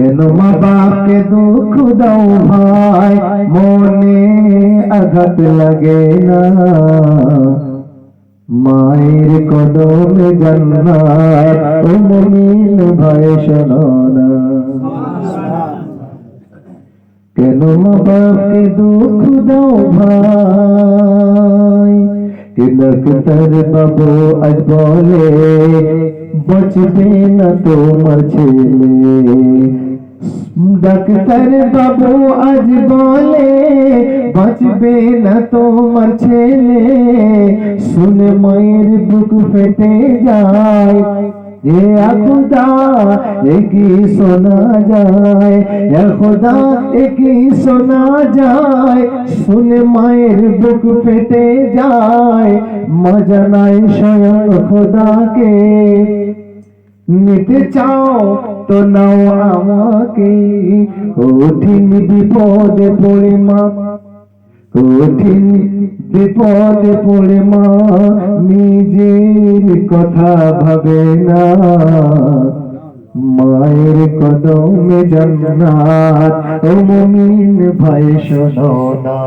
কেন মা বাপকে দুঃখ দাও ভাই? মনে আঘাত লাগে না। মায়ের কদমে জান্নাত, ও মুমিন ভাই শোনো না। কেন মা বাপকে দুঃখ দাও ভাই? कि ডাক্তার বাবু আজ বলে বচবে না তোমার ছেলে ডাক্তার বাবু আজ বলে বাঁচবে না তোমার ছেলে শুনে মায়ের বুক ফেটে যায় এ খুদা কি শোনা যায়? এ খুদা কি শোনা যায়? শুনে মায়ের বুক ফেটে যায়। মজা নাই স্বয়ং খোদাকে। নিতে চাও তো নাও আমাকে। কঠিন বিপদে পড়ে মা। কঠিন বিপদে পড়ে মা, নিজের কথা ভাবে না। মায়ের কদমে জান্নাত, ও মুমিন ভাই, শোনো না।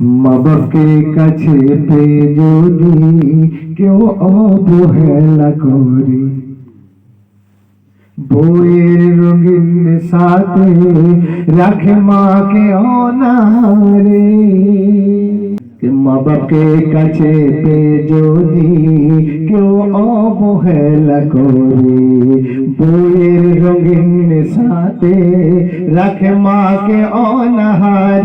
মা বাপকে কাছে পেয়ে যদি কেউ অবহেলা করে বইয়ের রঙিন সাথে রাখে মাকে অনারে মা বাপকে কাছে পেয়ে যদি কেউ অবহেলা করে বইয়ের রঙিন সাথে রাখে মাকে অনাহারে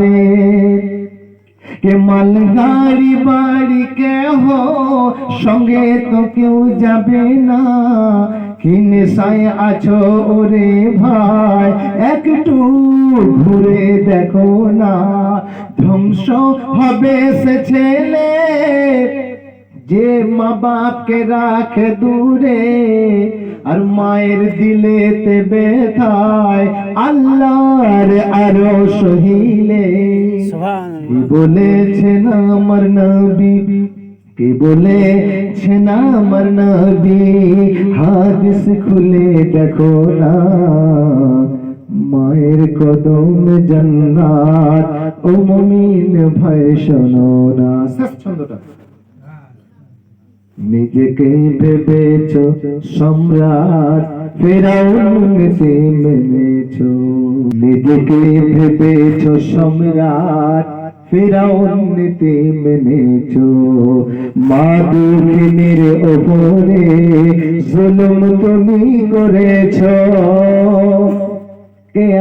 কে মাল গাড়ি বাড়ি কে হো সঙ্গে তো কেউ যাবে না। কি নেশায় আছো ওরে ভাই? একটু ঘুরে দেখো না। ধ্বংস হবে সে ছেলে। যে মা বাপকে রাখে দূরে, আর মায়ের দিলেতে ব্যথায়, আল্লাহর আরও সহিলে। বলেছেন আমার নবী? কি বলেছেন আমার নবী? হাদিস খুলে দেখো না। মায়ের কদম জান্নাত। ও মুমিন ভয় শোনো না। ছন্দটা। নিজেকে ভেবেছ সম্রাট ফেরাউনকে মেনেছ। নিজেকে ভেবেছ সম্রাট ফেরাউনকে মেনেছ। মা দুঃখিনীর ওপরে জুলুম তুমি করেছ।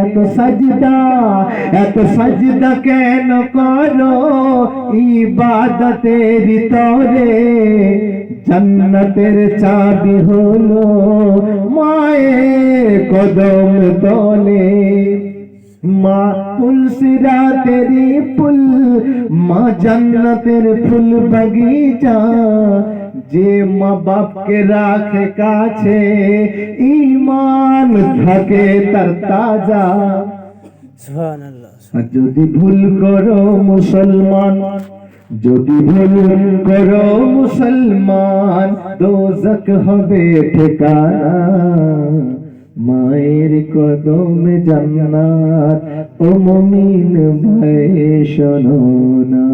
এত সাজদা এত সাজদা কেন করো? ইবাদতের তরে জান্নাতের চাবি হলো মায়ের কদম তলে। মা তুলসিরা তেরি ফুল মা জান্নাতের ফুল বাগিচা। যে মা বাপকে রাখে কাছে ইমান থাকে তার তাজা। যদি ভুল করো মুসলমান যদি ভুল করো মুসলমান দোজক হবে ঠিকানা। মায়ের কদম জান্নাত ও মমিন ভাই শোনো না।